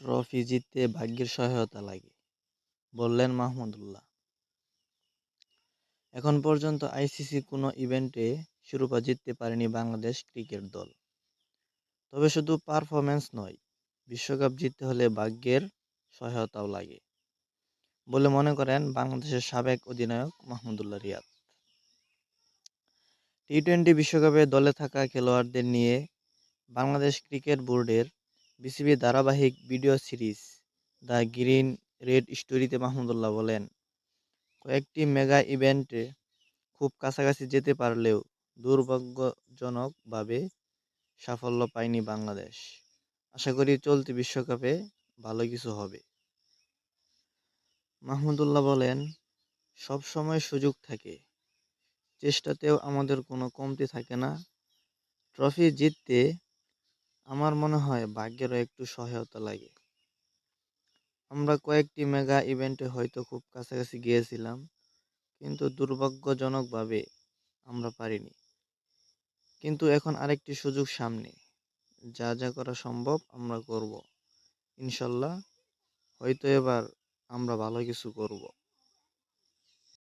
Trophy জিততে ভাগ্যের সহায়তা লাগে, বললেন মাহমুদুল্লাহ। এখন পর্যন্ত আইসিসি কোনো ইভেন্টে শিরোপা জিততে পারেনি বাংলাদেশ ক্রিকেট দল। তবে শুধু পারফরম্যান্স নয়, বিশ্বকাপ জিততে হলে ভাগ্যের সহায়তাও লাগে, বলে মনে করেন বাংলাদেশের সাবেক অধিনায়ক মাহমুদুল্লাহ রিয়াদ। টি টোয়েন্টি বিশ্বকাপে দলে থাকা খেলোয়াড়দের নিয়ে বাংলাদেশ ক্রিকেট বোর্ডের বিসিবি ধারাবাহিক video series, the green red স্টোরিতে মাহমুদুল্লাহ বলেন, কয়েকটি মেগা ইভেন্টে খুব কাছাকাছি যেতে পারলেও দুর্ভাগ্যজনকভাবে সাফল্য পায়নি বাংলাদেশ। আশা করি চলতি বিশ্বকাপে ভালো কিছু হবে। মাহমুদুল্লাহ বলেন, সব সময় সুযোগ থাকে, চেষ্টাতেও আমাদের কোনো কমতি থাকে না। ট্রফি জিততে আমার মনে হয় ভাগ্যেরও একটু সহায়তা লাগে। আমরা কয়েকটি মেগা ইভেন্টে হয়তো খুব কাছাকাছি গিয়েছিলাম, কিন্তু দুর্ভাগ্যজনকভাবে আমরা পারিনি। কিন্তু এখন আরেকটি সুযোগ সামনে। যা যা করা সম্ভব আমরা করব। ইনশাল্লাহ, হয়তো এবার আমরা ভালো কিছু করব।